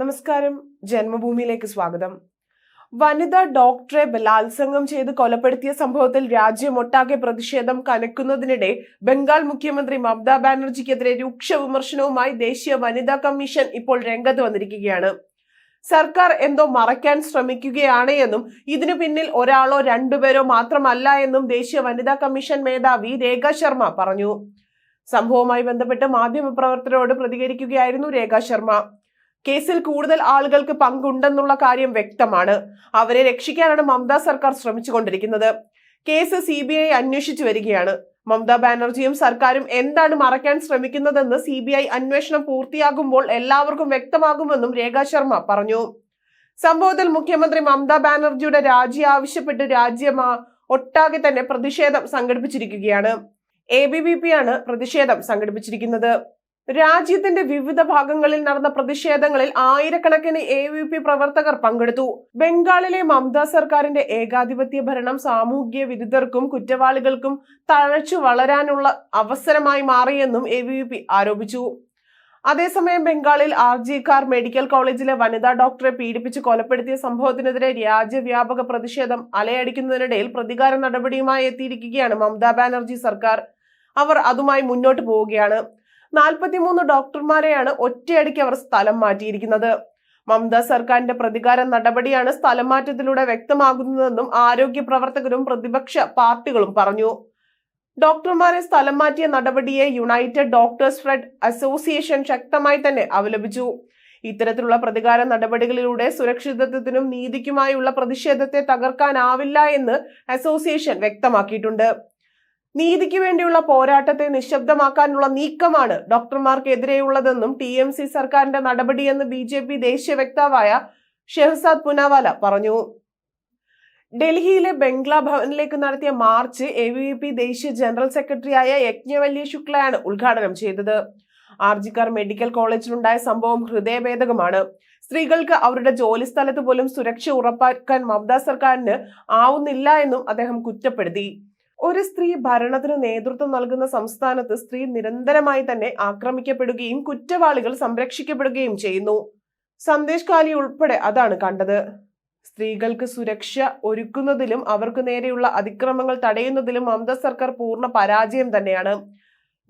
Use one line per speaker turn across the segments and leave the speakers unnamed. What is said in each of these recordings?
നമസ്കാരം. ജന്മഭൂമിയിലേക്ക് സ്വാഗതം. വനിതാ ഡോക്ടറെ ബലാത്സംഗം ചെയ്ത് കൊലപ്പെടുത്തിയ സംഭവത്തിൽ രാജ്യമൊട്ടാകെ പ്രതിഷേധം കനക്കുന്നതിനിടെ ബംഗാൾ മുഖ്യമന്ത്രി മമതാ ബാനർജിക്കെതിരെ രൂക്ഷ വിമർശനവുമായി ദേശീയ വനിതാ കമ്മീഷൻ ഇപ്പോൾ രംഗത്ത് വന്നിരിക്കുകയാണ്. സർക്കാർ എന്തോ മറയ്ക്കാൻ ശ്രമിക്കുകയാണ് എന്നും ഇതിനു പിന്നിൽ ഒരാളോ രണ്ടുപേരോ മാത്രമല്ല എന്നും ദേശീയ വനിതാ കമ്മീഷൻ മേധാവി രേഖ ശർമ്മ പറഞ്ഞു. സംഭവവുമായി ബന്ധപ്പെട്ട് മാധ്യമപ്രവർത്തകരോട് പ്രതികരിക്കുകയായിരുന്നു രേഖ ശർമ്മ. കേസിൽ കൂടുതൽ ആളുകൾക്ക് പങ്കുണ്ടെന്നുള്ള കാര്യം വ്യക്തമാണ്. അവരെ രക്ഷിക്കാനാണ് മമത സർക്കാർ ശ്രമിച്ചുകൊണ്ടിരിക്കുന്നത്. കേസ് സി ബി ഐ അന്വേഷിച്ചു വരികയാണ്. മമതാ ബാനർജിയും സർക്കാരും എന്താണ് മറയ്ക്കാൻ ശ്രമിക്കുന്നതെന്ന് സി ബി ഐ അന്വേഷണം പൂർത്തിയാകുമ്പോൾ എല്ലാവർക്കും വ്യക്തമാകുമെന്നും രേഖാ ശർമ്മ പറഞ്ഞു. സംഭവത്തിൽ മുഖ്യമന്ത്രി മമതാ ബാനർജിയുടെ രാജി ആവശ്യപ്പെട്ട് രാജ്യമാ ഒട്ടാകെ തന്നെ പ്രതിഷേധം സംഘടിപ്പിച്ചിരിക്കുകയാണ്. എ ബി വി പി ആണ് പ്രതിഷേധം സംഘടിപ്പിച്ചിരിക്കുന്നത്. രാജ്യത്തിന്റെ വിവിധ ഭാഗങ്ങളിൽ നടന്ന പ്രതിഷേധങ്ങളിൽ ആയിരക്കണക്കിന് എ വി പി പ്രവർത്തകർ പങ്കെടുത്തു. ബംഗാളിലെ മമത സർക്കാരിന്റെ ഏകാധിപത്യ ഭരണം സാമൂഹ്യ വിരുദ്ധർക്കും കുറ്റവാളികൾക്കും തഴച്ചു വളരാനുള്ള അവസരമായി മാറിയെന്നും എ വി പി ആരോപിച്ചു. അതേസമയം ബംഗാളിൽ ആർ കാർ മെഡിക്കൽ കോളേജിലെ വനിതാ ഡോക്ടറെ പീഡിപ്പിച്ച് കൊലപ്പെടുത്തിയ സംഭവത്തിനെതിരെ രാജ്യവ്യാപക പ്രതിഷേധം അലയടിക്കുന്നതിനിടയിൽ പ്രതികാര നടപടിയുമായി എത്തിയിരിക്കുകയാണ് മമതാ ബാനർജി സർക്കാർ. അവർ അതുമായി മുന്നോട്ട് പോവുകയാണ്. നാൽപ്പത്തിമൂന്ന് ഡോക്ടർമാരെയാണ് ഒറ്റയടിക്ക് അവർ സ്ഥലം മാറ്റിയിരിക്കുന്നത്. മമത സർക്കാരിന്റെ പ്രതികാര നടപടിയാണ് സ്ഥലം മാറ്റത്തിലൂടെ വ്യക്തമാകുന്നതെന്നും ആരോഗ്യ പ്രവർത്തകരും പ്രതിപക്ഷ പാർട്ടികളും പറഞ്ഞു. ഡോക്ടർമാരെ സ്ഥലം മാറ്റിയ നടപടിയെ യുണൈറ്റഡ് ഡോക്ടേഴ്സ് ഫ്രണ്ട് അസോസിയേഷൻ ശക്തമായി തന്നെ അപലപിച്ചു ഇത്തരത്തിലുള്ള പ്രതികാര നടപടികളിലൂടെ സുരക്ഷിതത്വത്തിനും നീതിക്കുമായുള്ള പ്രതിഷേധത്തെ തകർക്കാനാവില്ല എന്ന് അസോസിയേഷൻ വ്യക്തമാക്കിയിട്ടുണ്ട്. നീതിക്ക് വേണ്ടിയുള്ള പോരാട്ടത്തെ നിശബ്ദമാക്കാനുള്ള നീക്കമാണ് ഡോക്ടർമാർക്കെതിരെയുള്ളതെന്നും ടി എം സി സർക്കാരിന്റെ നടപടിയെന്ന് ബി ജെ പി ദേശീയ വക്താവായ ഷെഹസാദ് പുനാവാല പറഞ്ഞു. ഡൽഹിയിലെ ബംഗ്ലാ ഭവനിലേക്ക് നടത്തിയ മാർച്ച് എ വി പി ദേശീയ ജനറൽ സെക്രട്ടറിയായ യജ്ഞവല്യ ശുക്ലയാണ് ഉദ്ഘാടനം ചെയ്തത്. ആർജിക്കാർ മെഡിക്കൽ കോളേജിലുണ്ടായ സംഭവം ഹൃദയഭേദകമാണ്. സ്ത്രീകൾക്ക് അവരുടെ ജോലി സ്ഥലത്ത് പോലും സുരക്ഷ ഉറപ്പാക്കാൻ മമതാ സർക്കാരിന് ആവുന്നില്ല എന്നും അദ്ദേഹം കുറ്റപ്പെടുത്തി. ഒരു സ്ത്രീ ഭരണത്തിന് നേതൃത്വം നൽകുന്ന സംസ്ഥാനത്ത് സ്ത്രീ നിരന്തരമായി തന്നെ ആക്രമിക്കപ്പെടുകയും കുറ്റവാളികൾ സംരക്ഷിക്കപ്പെടുകയും ചെയ്യുന്നു. സന്ദേശ് കാലി ഉൾപ്പെടെ അതാണ് കണ്ടത്. സ്ത്രീകൾക്ക് സുരക്ഷ ഒരുക്കുന്നതിലും അവർക്ക് നേരെയുള്ള അതിക്രമങ്ങൾ തടയുന്നതിലും മമത സർക്കാർ പൂർണ പരാജയം തന്നെയാണ്.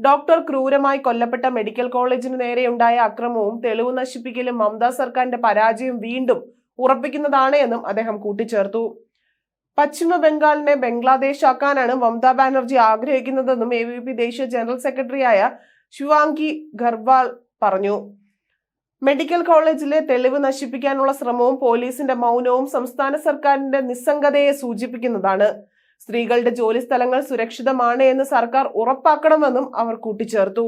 ഡോക്ടർ ക്രൂരമായി കൊല്ലപ്പെട്ട മെഡിക്കൽ കോളേജിന് നേരെയുണ്ടായ അക്രമവും തെളിവ് നശിപ്പിക്കലും മമതാ സർക്കാരിന്റെ പരാജയം വീണ്ടും ഉറപ്പിക്കുന്നതാണ് എന്നും അദ്ദേഹം കൂട്ടിച്ചേർത്തു. പശ്ചിമ ബംഗാളിനെ ബംഗ്ലാദേശ് ആക്കാനാണ് മമതാ ബാനർജി ആഗ്രഹിക്കുന്നതെന്നും എ പി ദേശീയ ജനറൽ സെക്രട്ടറിയായ ശിവാംഗി ഖർവാൾ പറഞ്ഞു. മെഡിക്കൽ കോളേജിലെ തെളിവ് നശിപ്പിക്കാനുള്ള ശ്രമവും പോലീസിന്റെ മൗനവും സംസ്ഥാന സർക്കാരിന്റെ നിസ്സംഗതയെ സൂചിപ്പിക്കുന്നതാണ്. സ്ത്രീകളുടെ ജോലി സ്ഥലങ്ങൾ സുരക്ഷിതമാണ് എന്ന് സർക്കാർ ഉറപ്പാക്കണമെന്നും അവർ കൂട്ടിച്ചേർത്തു.